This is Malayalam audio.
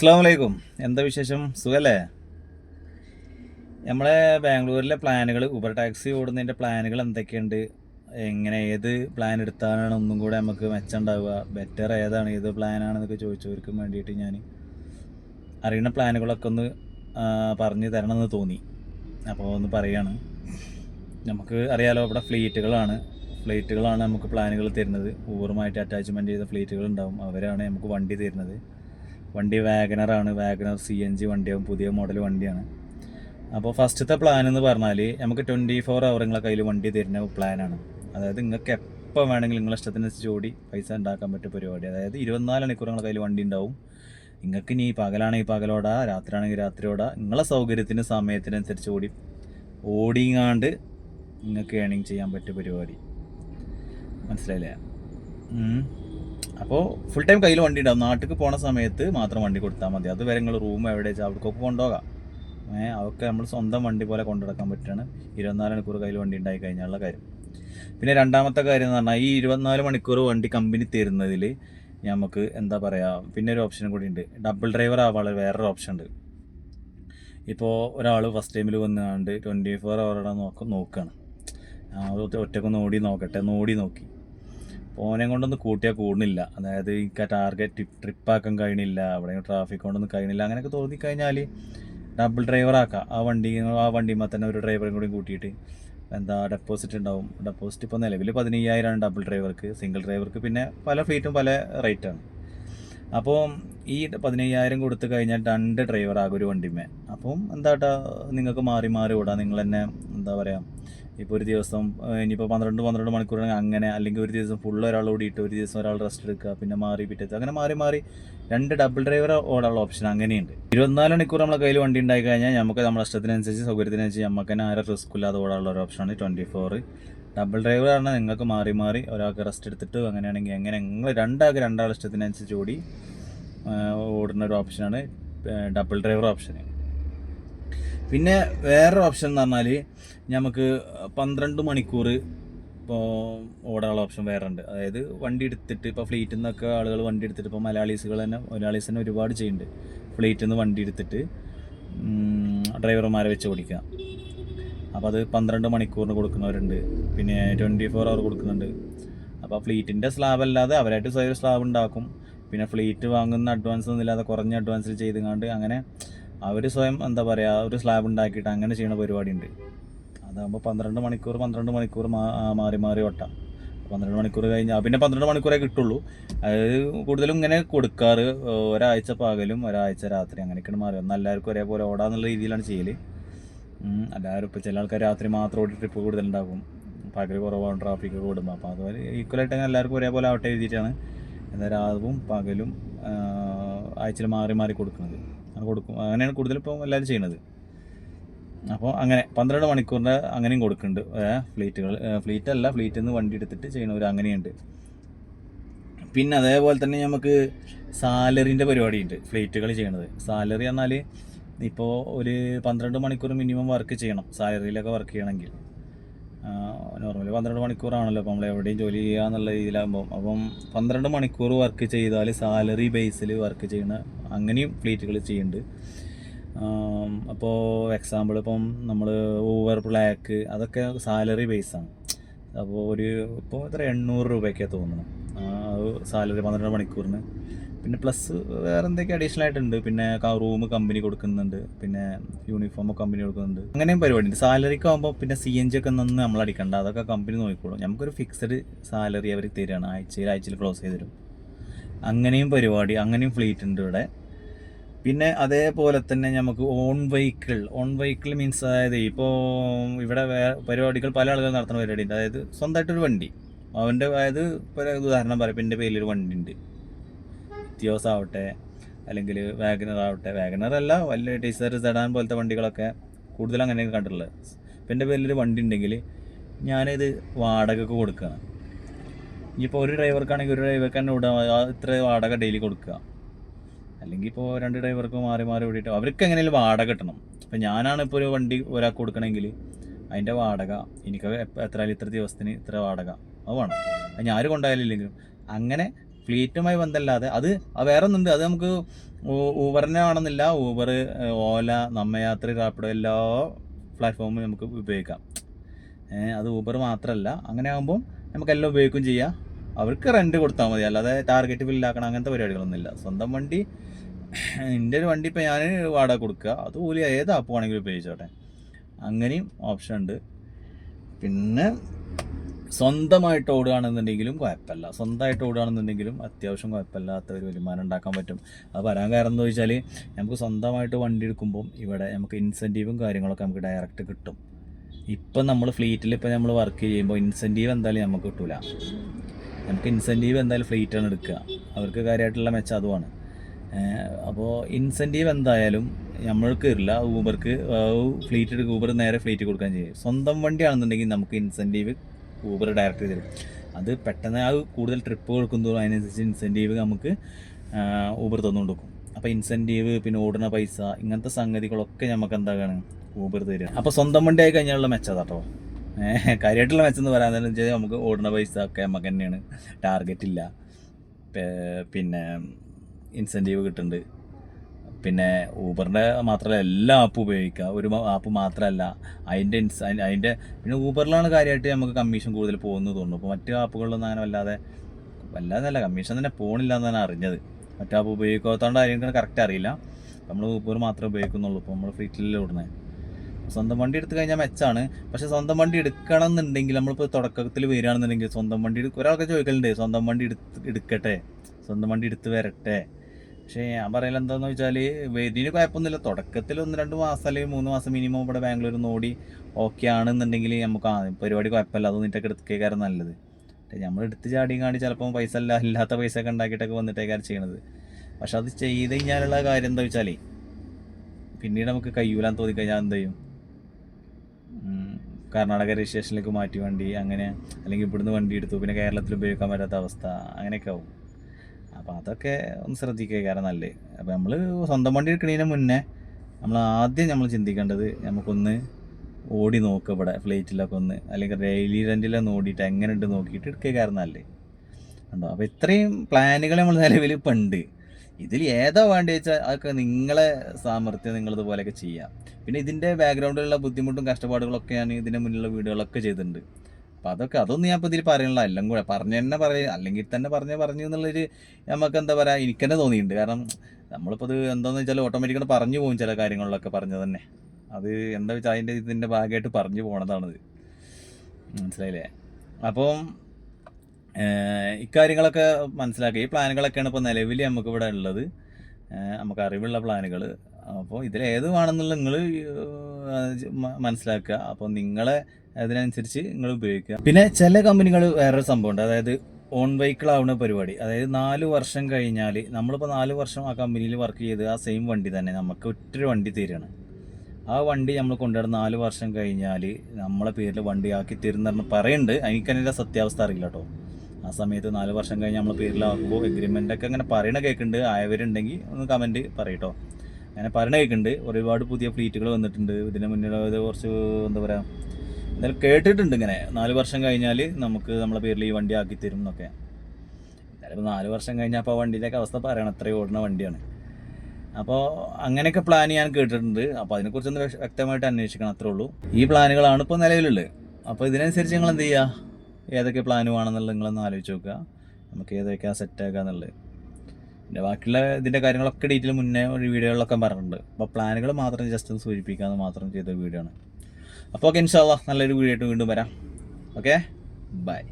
അസ്സാം വലൈക്കും എന്താ വിശേഷം? സുഖല്ലേ? നമ്മളെ ബാംഗ്ലൂരിലെ പ്ലാനുകൾ ഊബർ ടാക്സി ഓടുന്നതിന്റെ പ്ലാനുകൾ എന്തൊക്കെയുണ്ട്? എങ്ങനെ ഏത് പ്ലാൻ എടുത്താലാണ് ഒന്നും കൂടെ നമുക്ക് മെച്ചം മെച്ചമുണ്ടാവുക? ബെറ്റർ ഏതാണ്? ഏത് പ്ലാനാണെന്നൊക്കെ ചോദിച്ചവർക്കും വേണ്ടിയിട്ട് ഞാൻ അറിയുന്ന പ്ലാനുകളൊക്കെ ഒന്ന് പറഞ്ഞു പറഞ്ഞു തരണമെന്ന് തോന്നി. അപ്പോൾ ഒന്ന് പറയാണ്. നമുക്ക് അറിയാലോ ഇവിടെ ഫ്ലീറ്റുകളാണ്. ഫ്ലൈറ്റുകളാണ് നമുക്ക് പ്ലാനുകൾ തരുന്നത്. ഊബറുമായിട്ട് അറ്റാച്ച്മെന്റ് ചെയ്ത ഫ്ലീറ്റുകൾ ഉണ്ടാവും അവരാണ് നമുക്ക് വണ്ടി തരുന്നത്. വണ്ടി വാഗനറാണ്. വാഗനർ സി എൻ ജി വണ്ടിയാവും. പുതിയ മോഡൽ വണ്ടിയാണ്. അപ്പോൾ ഫസ്റ്റത്തെ പ്ലാൻ എന്ന് പറഞ്ഞാൽ നമുക്ക് ട്വന്റി ഫോർ അവർ കയ്യിൽ വണ്ടി തരുന്ന പ്ലാനാണ് അതായത് നിങ്ങൾക്ക് എപ്പോൾ വേണമെങ്കിലും നിങ്ങളെ ഇഷ്ടത്തിനനുസരിച്ച് ഓടി പൈസ ഉണ്ടാക്കാൻ പറ്റിയ പരിപാടി. അതായത് ഇരുപത്തിനാല് മണിക്കൂർ നിങ്ങളെ കയ്യിൽ വണ്ടി ഉണ്ടാവും. നിങ്ങൾക്ക് ഇനി പകലാണെങ്കിൽ പകലോടാ രാത്രിയാണെങ്കിൽ രാത്രിയോടാ നിങ്ങളെ സൗകര്യത്തിന് സമയത്തിനനുസരിച്ച് ഓടി ഓടിങ്ങാണ്ട് നിങ്ങൾക്ക് ഏണിങ് ചെയ്യാൻ പറ്റിയ പരിപാടി. മനസ്സിലായില്ലേ? അപ്പോൾ ഫുൾ ടൈം കയ്യിൽ വണ്ടി ഉണ്ടാവും. നാട്ടിൽ പോണ സമയത്ത് മാത്രം വണ്ടി കൊടുത്താൽ മതി. അതുവരെ നിങ്ങൾ റൂം എവിടെ വെച്ചാൽ അവിടേക്കൊക്കെ കൊണ്ടുപോകാം. ഏഹ് അതൊക്കെ നമ്മൾ സ്വന്തം വണ്ടി പോലെ കൊണ്ടുനടക്കാൻ പറ്റുകയാണ് ഇരുപത്തിനാല് മണിക്കൂർ കയ്യിൽ വണ്ടി ഉണ്ടായി കഴിഞ്ഞാലുള്ള കാര്യം. പിന്നെ രണ്ടാമത്തെ കാര്യം എന്ന് പറഞ്ഞാൽ ഈ ഇരുപത്തിനാല് മണിക്കൂർ വണ്ടി കമ്പനി തരുന്നതിൽ നമുക്ക് എന്താ പറയുക പിന്നെ ഒരു ഓപ്ഷനും കൂടി ഉണ്ട്. ഡബിൾ ഡ്രൈവർ ആവാനുള്ള വേറൊരു ഓപ്ഷൻ ഉണ്ട്. ഇപ്പോൾ ഒരാൾ ഫസ്റ്റ് ടൈമിൽ വന്നുകൊണ്ട് ട്വന്റി ഫോർ അവറുടെ നോക്ക നോക്കുകയാണ് ഒറ്റക്കൊന്ന് ഓടി നോക്കട്ടെ ഒന്ന് ഓടി നോക്കി. ഓനെ കൊണ്ടൊന്ന് കൂട്ടിയാൽ കൂടുന്നില്ല. അതായത് എനിക്ക് ആ ടാർഗറ്റ് ട്രിപ്പാക്കാൻ കഴിയുന്നില്ല അവിടെ ട്രാഫിക് കൊണ്ടൊന്നും കഴിയണില്ല അങ്ങനെയൊക്കെ തോന്നിക്കഴിഞ്ഞാൽ ഡബിൾ ഡ്രൈവർ ആക്കാം. ആ വണ്ടി ആ വണ്ടിയുമ്പോൾ തന്നെ ഒരു ഡ്രൈവറും കൂടി കൂട്ടിയിട്ട് എന്താ ഡെപ്പോസിറ്റ് ഉണ്ടാവും ഡെപ്പോസിറ്റ് ഇപ്പോൾ നിലവിൽ പതിനയ്യായിരമാണ് ഡബിൾ ഡ്രൈവർക്ക് സിംഗിൾ ഡ്രൈവർക്ക് പിന്നെ പല ഫീറ്റും പല റേറ്റാണ് അപ്പോൾ ഈ പതിനയ്യായിരം കൊടുത്തു കഴിഞ്ഞാൽ രണ്ട് ഡ്രൈവർ ആകും ഒരു വണ്ടിമേ അപ്പം എന്താട്ടാ നിങ്ങൾക്ക് മാറി മാറി ഓടാം. നിങ്ങൾ തന്നെ എന്താ പറയുക ഇപ്പോൾ ഒരു ദിവസം ഇനിയിപ്പോൾ പന്ത്രണ്ട് പന്ത്രണ്ട് മണിക്കൂർ അങ്ങനെ അല്ലെങ്കിൽ ഒരു ദിവസം ഫുൾ ഒരാൾ ഓടിയിട്ട് ഒരു ദിവസം ഒരാൾ റെസ്റ്റ് എടുക്കുക പിന്നെ മാറി പിറ്റത്ത് അങ്ങനെ മാറി മാറി രണ്ട് ഡബിൾ ഡ്രൈവർ ഓടാനുള്ള ഓപ്ഷൻ അങ്ങനെയുണ്ട്. ഇരുപത്തിനാല് മണിക്കൂർ നമ്മളെ കയ്യിൽ വണ്ടി ഉണ്ടായി കഴിഞ്ഞാൽ നമുക്ക് നമ്മുടെ ഇഷ്ടത്തിനനുസരിച്ച് സൗകര്യത്തിനനുസരിച്ച് നമുക്ക് തന്നെ ആരും റിസ്ക് ഇല്ലാതെ ഓടാനുള്ള ഒരു ഓപ്ഷനാണ് ട്വന്റി ഫോർ ഡബിൾ ഡ്രൈവർ ആണെങ്കിൽ നിങ്ങൾക്ക് മാറി മാറി ഒരാൾക്ക് റെസ്റ്റ് എടുത്തിട്ട് അങ്ങനെയാണെങ്കിൽ എങ്ങനെ നിങ്ങൾ രണ്ടാൾക്ക് രണ്ടാൾ ഇഷ്ടത്തിനനുസരിച്ച് ഓടി ഓടുന്ന ഒരു ഓപ്ഷനാണ് ഡബിൾ ഡ്രൈവർ ഓപ്ഷൻ പിന്നെ വേറൊരു ഓപ്ഷൻ എന്ന് പറഞ്ഞാൽ നമുക്ക് പന്ത്രണ്ട് മണിക്കൂർ ഇപ്പോൾ ഓടാനുള്ള ഓപ്ഷൻ വേറെ ഉണ്ട്. അതായത് വണ്ടി എടുത്തിട്ട് ഇപ്പോൾ ഫ്ലീറ്റിൽ നിന്നൊക്കെ ആളുകൾ വണ്ടി എടുത്തിട്ട് ഇപ്പോൾ മലയാളീസുകൾ തന്നെ മലയാളീസ് തന്നെ ഒരുപാട് ചെയ്യുന്നുണ്ട്. ഫ്ലീറ്റിൽ നിന്ന് വണ്ടി എടുത്തിട്ട് ഡ്രൈവർമാരെ വെച്ച് ഓടിക്കുക. അപ്പോൾ അത് പന്ത്രണ്ട് മണിക്കൂറിന് കൊടുക്കുന്നവരുണ്ട്. പിന്നെ ട്വന്റി ഫോർ അവർ കൊടുക്കുന്നുണ്ട് അപ്പോൾ ഫ്ലീറ്റിന്റെ സ്ലാബ് അല്ലാതെ അവരായിട്ട് സ്വയം സ്ലാബ് ഉണ്ടാക്കും. പിന്നെ ഫ്ലീറ്റ് വാങ്ങുന്ന അഡ്വാൻസ് ഒന്നും ഇല്ലാതെ കുറഞ്ഞ അഡ്വാൻസിൽ ചെയ്തുകൊണ്ട് അങ്ങനെ അവർ സ്വയം എന്താ പറയുക ഒരു സ്ലാബ് ഉണ്ടാക്കിയിട്ട് അങ്ങനെ ചെയ്യുന്ന പരിപാടി ഉണ്ട് അതാകുമ്പോൾ പന്ത്രണ്ട് മണിക്കൂർ പന്ത്രണ്ട് മണിക്കൂർ മാറി മാറി ഓട്ടാം. പന്ത്രണ്ട് മണിക്കൂർ കഴിഞ്ഞാൽ പിന്നെ പന്ത്രണ്ട് മണിക്കൂറേ കിട്ടുള്ളൂ. അതായത് കൂടുതലും ഇങ്ങനെ കൊടുക്കാറ്. ഒരാഴ്ച പകലും ഒരാഴ്ച രാത്രി അങ്ങനെയൊക്കെയാണ് മാറി. എന്നാൽ എല്ലാവർക്കും ഒരേപോലെ ഓടാന്നുള്ള രീതിയിലാണ് ചെയ്യൽ എല്ലാവരും ഇപ്പോൾ ചില ആൾക്കാർ രാത്രി മാത്രം ഓടി ട്രിപ്പ് കൂടുതലുണ്ടാകും. പകൽ കുറവാണ് ട്രാഫിക് കൂടുമ്പോൾ അപ്പോൾ അതുപോലെ ഈക്വലായിട്ട് അങ്ങനെ എല്ലാവർക്കും ഒരേപോലെ ആവട്ടെ എഴുതിയിട്ടാണ്. എന്താ രാവും പകലും ആഴ്ചയിൽ മാറി മാറി കൊടുക്കുന്നത്. അങ്ങനെ കൊടുക്കും. അങ്ങനെയാണ് കൂടുതൽ ഇപ്പം എല്ലാവരും ചെയ്യുന്നത്. അപ്പോൾ അങ്ങനെ പന്ത്രണ്ട് മണിക്കൂറിന്റെ അങ്ങനെയും കൊടുക്കുന്നുണ്ട്. ഫ്ലീറ്റുകൾ. ഫ്ലീറ്റ് അല്ല ഫ്ലീറ്റിൽ നിന്ന് വണ്ടി എടുത്തിട്ട് ചെയ്യണവർ അങ്ങനെയുണ്ട്. പിന്നെ അതേപോലെ തന്നെ നമുക്ക് സാലറിന്റെ പരിപാടിയുണ്ട് ഫ്ലൈറ്റുകൾ ചെയ്യണത്. സാലറി എന്നാൽ ഇപ്പോൾ ഒരു പന്ത്രണ്ട് മണിക്കൂർ മിനിമം വർക്ക് ചെയ്യണം. സാലറിയിലൊക്കെ വർക്ക് ചെയ്യണമെങ്കിൽ. നോർമലി പന്ത്രണ്ട് മണിക്കൂറാണല്ലോ. അപ്പോൾ നമ്മൾ എവിടെയും ജോലി ചെയ്യുക എന്നുള്ള രീതിയിലാകുമ്പോൾ അപ്പം പന്ത്രണ്ട് മണിക്കൂർ വർക്ക് ചെയ്താൽ സാലറി ബേസിൽ വർക്ക് ചെയ്യുന്ന അങ്ങനെയും ഫ്ലീറ്റുകൾ ചെയ്യുന്നുണ്ട്. അപ്പോൾ എക്സാമ്പിൾ ഇപ്പം നമ്മൾ ഓവർ ബ്ലാക്ക് അതൊക്കെ സാലറി ബേസാണ് അപ്പോൾ ഒരു ഇപ്പോൾ എത്ര എണ്ണൂറ് രൂപയൊക്കെയാണ് തോന്നുന്നു. സാലറി പന്ത്രണ്ട് മണിക്കൂറിന്. പിന്നെ പ്ലസ് വേറെ എന്തൊക്കെ അഡീഷണൽ ആയിട്ടുണ്ട്. പിന്നെ റൂം കമ്പനി കൊടുക്കുന്നുണ്ട്. പിന്നെ യൂണിഫോം കമ്പനി കൊടുക്കുന്നുണ്ട്. അങ്ങനെയും പരിപാടി ഉണ്ട് സാലറിക്ക് ആകുമ്പോൾ പിന്നെ സി എൻ ജി ഒക്കെ ഒന്നും നമ്മൾ അടിക്കണ്ട. അതൊക്കെ കമ്പനി നോക്കിക്കോളും. നമുക്കൊരു ഫിക്സഡ് സാലറി അവർ തരികയാണ് ആഴ്ചയിൽ ആഴ്ചയിൽ ക്ലോസ് ചെയ്ത് തരും. അങ്ങനെയും പരിപാടി അങ്ങനെയും ഫ്ലീറ്റ് ഉണ്ട് ഇവിടെ. പിന്നെ അതേപോലെ തന്നെ നമുക്ക് own vehicle own vehicle means അതായത് ഇപ്പോൾ ഇവിടെ പരിപാടികൾ പല ആളുകൾ നടത്തുന്ന പരിപാടി ഉണ്ട് അതായത് സ്വന്തമായിട്ടൊരു വണ്ടി. അവന്റെ അതായത് ഉദാഹരണം പറയാം. ഇപ്പം എന്റെ പേരിലൊരു വണ്ടി ഉണ്ട് ഇത്യോസ് ആവട്ടെ അല്ലെങ്കിൽ വാഗനർ ആവട്ടെ വാഗനർ അല്ല വലിയ ടീസർ സെഡാൻ പോലത്തെ വണ്ടികളൊക്കെ കൂടുതൽ അങ്ങനെയൊക്കെ കണ്ടിട്ടുള്ളത്. ഇപ്പം എന്റെ പേരിലൊരു വണ്ടി ഉണ്ടെങ്കിൽ ഞാനിത് വാടകയ്ക്ക് കൊടുക്കുകയാണ് ഇനിയിപ്പോൾ ഒരു ഡ്രൈവർക്കാണെങ്കിൽ ഒരു ഡ്രൈവർക്ക് തന്നെ വിടാം ആ ഇത്ര വാടക ഡെയിലി കൊടുക്കുക. അല്ലെങ്കിൽ ഇപ്പോൾ രണ്ട് ഡ്രൈവർക്ക് മാറി മാറി ഓടിയിട്ട് അവർക്ക് എങ്ങനെയും വാടക കിട്ടണം. ഇപ്പം ഞാനാണ് ഇപ്പോൾ ഒരു വണ്ടി ഒരാൾക്ക് കൊടുക്കണമെങ്കിൽ അതിന്റെ വാടക എനിക്ക് എത്ര ഇത്ര ദിവസത്തിന് ഇത്ര വാടക അത് വേണം. അത് ഞാൻ കൊണ്ടായാലില്ലെങ്കിലും. അങ്ങനെ ഫ്ലീറ്റുമായി ബന്ധമല്ലാതെ അത് വേറെ ഒന്നുണ്ട് അത് നമുക്ക് ഊബറിനെ ആണെന്നില്ല ഊബർ ഓല നമ്മയാത്രി റാപ്പിഡോ എല്ലാ പ്ലാറ്റ്ഫോമും നമുക്ക് ഉപയോഗിക്കാം. അത് ഊബർ മാത്രമല്ല അങ്ങനെ ആകുമ്പോൾ നമുക്കെല്ലാം ഉപയോഗിക്കുകയും ചെയ്യാം. അവർക്ക് റെന്റ് കൊടുത്താൽ മതി. അല്ലാതെ ടാർഗറ്റ് ബില്ലാക്കണം അങ്ങനത്തെ പരിപാടികളൊന്നുമില്ല സ്വന്തം വണ്ടി എന്റെ ഒരു വണ്ടി ഇപ്പോൾ ഞാൻ വാടക കൊടുക്കുക അത് അതുപോലെ ഏത് ആപ്പ് വേണമെങ്കിലും ഉപയോഗിച്ചോട്ടെ. അങ്ങനെയും ഓപ്ഷൻ ഉണ്ട്. പിന്നെ സ്വന്തമായിട്ട് ഓടുകയാണെന്നുണ്ടെങ്കിലും കുഴപ്പമില്ല. സ്വന്തമായിട്ട് ഓടുകയാണെന്നുണ്ടെങ്കിലും അത്യാവശ്യം കുഴപ്പമില്ലാത്ത ഒരു വരുമാനം ഉണ്ടാക്കാൻ പറ്റും. അത് വരാൻ കാരണം എന്ന് ചോദിച്ചാൽ നമുക്ക് സ്വന്തമായിട്ട് വണ്ടി എടുക്കുമ്പം ഇവിടെ നമുക്ക് ഇൻസെന്റീവും കാര്യങ്ങളൊക്കെ നമുക്ക് ഡയറക്റ്റ് കിട്ടും. ഇപ്പം നമ്മൾ ഫ്ലീറ്റിൽ ഇപ്പം നമ്മൾ വർക്ക് ചെയ്യുമ്പോൾ ഇൻസെന്റീവ് എന്തായാലും നമുക്ക് കിട്ടൂല. നമുക്ക് ഇൻസെന്റീവ് എന്തായാലും ഫ്ലീറ്റാണ് എടുക്കുക. അവർക്ക് കാര്യമായിട്ടുള്ള മെച്ചം അതുമാണ്. അപ്പോൾ ഇൻസെന്റീവ് എന്തായാലും നമ്മൾക്ക് തരില്ല ഊബർക്ക് ഫ്ലീറ്റ് എടുക്കുക. ഊബർ നേരെ ഫ്ലീറ്റ് കൊടുക്കാൻ ചെയ്യും. സ്വന്തം വണ്ടിയാണെന്നുണ്ടെങ്കിൽ നമുക്ക് ഇൻസെന്റീവ് ഊബർ ഡയറക്റ്റ് തരും. അത് പെട്ടെന്ന് ആ കൂടുതൽ ട്രിപ്പ് കൊടുക്കുന്നതോറും അതിനനുസരിച്ച് ഇൻസെന്റീവ് നമുക്ക് ഊബർ തന്നു കൊടുക്കും. അപ്പോൾ ഇൻസെന്റീവ് പിന്നെ ഓടുന്ന പൈസ ഇങ്ങനത്തെ സംഗതികളൊക്കെ നമുക്ക് എന്താകാണ് ഊബർ തരിക. അപ്പോൾ സ്വന്തം വണ്ടി ആയി കഴിഞ്ഞാലുള്ള മെച്ചം കേട്ടോ കാര്യമായിട്ടുള്ള മെച്ചം എന്ന് പറയാൻ വെച്ചാൽ നമുക്ക് ഓടുന്ന പൈസ ഒക്കെ നമുക്ക് തന്നെയാണ്. ടാർഗറ്റ് ഇല്ല. പിന്നെ ഇൻസെന്റീവ് കിട്ടുന്നുണ്ട് പിന്നെ ഊബറിന്റെ മാത്രമല്ല എല്ലാ ആപ്പും ഉപയോഗിക്കുക ഒരു ആപ്പ് മാത്രമല്ല അതിന്റെ ഇൻസ് അതിന്റെ പിന്നെ ഊബറിലാണ് കാര്യമായിട്ട് നമുക്ക് കമ്മീഷൻ കൂടുതൽ പോകുന്നത് തോന്നുന്നു. അപ്പോൾ മറ്റു ആപ്പുകളിലൊന്നും അങ്ങനെ വല്ലാതെ വല്ലാതെ അല്ല കമ്മീഷൻ തന്നെ പോണില്ല എന്നാണ് അറിഞ്ഞത്. മറ്റു ആപ്പ് ഉപയോഗിക്കാത്തതുകൊണ്ട് അതിനെ കറക്റ്റ് അറിയില്ല. നമ്മൾ ഊബർ മാത്രമേ ഉപയോഗിക്കുന്നുള്ളൂ. ഇപ്പോൾ നമ്മൾ ഫ്രീറ്റിൽ ഓടുന്നത് സ്വന്തം വണ്ടി എടുത്തു കഴിഞ്ഞാൽ മെച്ചാണ്. പക്ഷെ സ്വന്തം വണ്ടി എടുക്കണം എന്നുണ്ടെങ്കിൽ നമ്മളിപ്പോൾ തുടക്കത്തിൽ വരികയാണെന്നുണ്ടെങ്കിൽ സ്വന്തം വണ്ടി ഒരാൾക്ക് ചോദിക്കലുണ്ട് സ്വന്തം വണ്ടി എടുത്ത് എടുക്കട്ടെ? സ്വന്തം വണ്ടി എടുത്ത് വരട്ടെ? പക്ഷേ ഞാൻ പറയല എന്താണെന്ന് വെച്ചാൽ ഇതിന് കുഴപ്പമൊന്നുമില്ല. തുടക്കത്തിൽ ഒന്ന് രണ്ട് മാസം അല്ലെങ്കിൽ മൂന്ന് മാസം മിനിമം ഇവിടെ ബാംഗ്ലൂർ നോടി ഓക്കെ ആണെന്നുണ്ടെങ്കിൽ നമുക്ക് ആ പരിപാടി കുഴപ്പമില്ല. അതൊന്നും ഇട്ടൊക്കെ എടുത്തേക്കാരം നല്ലത്. നമ്മൾ എടുത്ത് ചാടിയും കാണ്ടി ചിലപ്പോൾ പൈസ അല്ല ഇല്ലാത്ത പൈസ ഒക്കെ ഉണ്ടാക്കിയിട്ടൊക്കെ വന്നിട്ടേക്കാരം ചെയ്യണത്. പക്ഷെ അത് ചെയ്ത് കഴിഞ്ഞാലുള്ള കാര്യം എന്താ വെച്ചാൽ പിന്നീട് നമുക്ക് കയ്യൂലാൻ തോന്നിക്കഴിഞ്ഞാൽ എന്ത് ചെയ്യും? കർണാടക രജിസ്ട്രേഷനിലേക്ക് മാറ്റി വണ്ടി അങ്ങനെ അല്ലെങ്കിൽ ഇവിടുന്ന് വണ്ടി എടുത്തു. പിന്നെ കേരളത്തിൽ ഉപയോഗിക്കാൻ പറ്റാത്ത അവസ്ഥ അങ്ങനെയൊക്കെ ആവും. അപ്പോൾ അതൊക്കെ ഒന്ന് ശ്രദ്ധിക്കുക കാരണം നല്ലത്. അപ്പോൾ നമ്മൾ സ്വന്തം വണ്ടി എടുക്കുന്നതിന് മുന്നേ നമ്മൾ ആദ്യം നമ്മൾ ചിന്തിക്കേണ്ടത് നമുക്കൊന്ന് ഓടി നോക്കുക ഇവിടെ ഫ്ലൈറ്റിലൊക്കെ ഒന്ന് അല്ലെങ്കിൽ ഡെയിലി റെന്റിലൊന്ന് ഓടിയിട്ട് എങ്ങനെ ഉണ്ട് നോക്കിയിട്ട് എടുക്കുക കാരണം നല്ലത്. ഉണ്ടോ അപ്പോൾ ഇത്രയും പ്ലാനുകൾ നമ്മൾ നിലവിൽ ഇപ്പം ഉണ്ട്. ഇതിൽ ഏതാ വേണ്ടി വെച്ചാൽ അതൊക്കെ നിങ്ങളെ സാമർത്ഥ്യം നിങ്ങളിതുപോലെയൊക്കെ ചെയ്യാം. പിന്നെ ഇതിന്റെ ബാക്ക്ഗ്രൗണ്ടിലുള്ള ബുദ്ധിമുട്ടും കഷ്ടപ്പാടുകളൊക്കെ ഞാൻ ഇതിന്റെ മുന്നിലുള്ള വീഡിയോകളൊക്കെ ചെയ്തിട്ടുണ്ട്. അപ്പോൾ അതൊക്കെ അതൊന്നും ഞാൻ ഇപ്പോൾ ഇതിൽ പറയണില്ല. എല്ലാം കൂടെ പറഞ്ഞു തന്നെ പറയും അല്ലെങ്കിൽ തന്നെ പറഞ്ഞ് പറഞ്ഞു എന്നുള്ളൊരു നമുക്ക് എന്താ പറയുക എനിക്ക് തന്നെ തോന്നിയിട്ടുണ്ട്. കാരണം നമ്മളിപ്പോൾ അത് എന്താണെന്ന് വെച്ചാൽ ഓട്ടോമാറ്റിക്കായിട്ട് പറഞ്ഞു പോകും ചില കാര്യങ്ങളിലൊക്കെ പറഞ്ഞു തന്നെ. അത് എന്താ വെച്ചാൽ അതിന്റെ ഇതിന്റെ ഭാഗമായിട്ട് പറഞ്ഞു പോണതാണത്. മനസ്സിലായില്ലേ? അപ്പം ഇക്കാര്യങ്ങളൊക്കെ മനസ്സിലാക്കി. ഈ പ്ലാനുകളൊക്കെയാണ് ഇപ്പോൾ നിലവിൽ നമുക്ക് ഇവിടെ ഉള്ളത്. നമുക്ക് അറിവുള്ള പ്ലാനുകൾ അപ്പോൾ ഇതിൽ ഏത് വേണമെന്നുള്ള നിങ്ങൾ മനസ്സിലാക്കുക. അപ്പോൾ നിങ്ങളെ അതിനനുസരിച്ച് നിങ്ങൾ ഉപയോഗിക്കുക. പിന്നെ ചില കമ്പനികൾ വേറൊരു സംഭവമുണ്ട്. അതായത് ഓൺ വെഹിക്കിൾ ആവുന്ന പരിപാടി. അതായത് നാല് വർഷം കഴിഞ്ഞാൽ നമ്മളിപ്പോൾ നാല് വർഷം ആ കമ്പനിയിൽ വർക്ക് ചെയ്ത് ആ സെയിം വണ്ടി തന്നെ നമുക്ക് ഒറ്റൊരു വണ്ടി തരികയാണ്. ആ വണ്ടി നമ്മൾ കൊണ്ടുവരുന്ന നാല് വർഷം കഴിഞ്ഞാൽ നമ്മളെ പേരിൽ വണ്ടി ആക്കി തരുന്ന പറയുന്നുണ്ട്. എനിക്കതിന്റെ സത്യാവസ്ഥ അറിയില്ല കേട്ടോ. ആ സമയത്ത് നാല് വർഷം കഴിഞ്ഞ് നമ്മൾ പേരിലാക്കുമ്പോൾ എഗ്രിമെന്റ് ഒക്കെ അങ്ങനെ പറയണ കേൾക്കുന്നുണ്ട് ആയവരുണ്ടെങ്കിൽ ഒന്ന് കമന്റ് പറയട്ടോ. അങ്ങനെ പറയണ കേൾക്കുന്നുണ്ട് ഒരുപാട് പുതിയ ഫ്ലീറ്റുകൾ വന്നിട്ടുണ്ട്. ഇതിന് മുന്നിൽ കുറച്ച് എന്താ പറയുക എന്തായാലും കേട്ടിട്ടുണ്ട് ഇങ്ങനെ. നാല് വർഷം കഴിഞ്ഞാൽ നമുക്ക് നമ്മളെ പേരിൽ ഈ വണ്ടി ആക്കി തരും എന്നൊക്കെ. എന്തായാലും നാല് വർഷം കഴിഞ്ഞാൽ അപ്പോൾ വണ്ടിയിലേക്ക് അവസ്ഥ പറയണം. അത്രയും ഓടുന്ന വണ്ടിയാണ്. അപ്പോൾ അങ്ങനെയൊക്കെ പ്ലാൻ ഞാൻ കേട്ടിട്ടുണ്ട്. അപ്പോൾ അതിനെക്കുറിച്ചൊന്ന് വ്യക്ത- വ്യക്തമായിട്ട് അന്വേഷിക്കണം അത്രേ ഉള്ളൂ. ഈ പ്ലാനുകളാണ് ഇപ്പോൾ നിലവിലുള്ളത്. അപ്പോൾ ഇതിനനുസരിച്ച് ഞങ്ങൾ എന്ത് ചെയ്യുക ഏതൊക്കെ പ്ലാൻ വേണമെന്നുള്ളത് നിങ്ങളൊന്ന് ആലോചിച്ച് നോക്കുക. നമുക്ക് ഏതൊക്കെയാണ് സെറ്റാക്കുക എന്നുള്ളത്. പിന്നെ ബാക്കിയുള്ള ഇതിന്റെ കാര്യങ്ങളൊക്കെ ഡീറ്റെയിൽ മുന്നേ ഒരു വീഡിയോകളിലൊക്കെ പറഞ്ഞിട്ടുണ്ട്. അപ്പോൾ പ്ലാനുകൾ മാത്രം ജസ്റ്റ് ഒന്ന് സൂചിപ്പിക്കാമെന്ന് മാത്രം ചെയ്ത വീഡിയോ ആണ്. അപ്പോൾ ഓക്കെ ഇൻഷാല്ല നല്ലൊരു വീഡിയോ ആയിട്ട് വീണ്ടും വരാം. Okay bye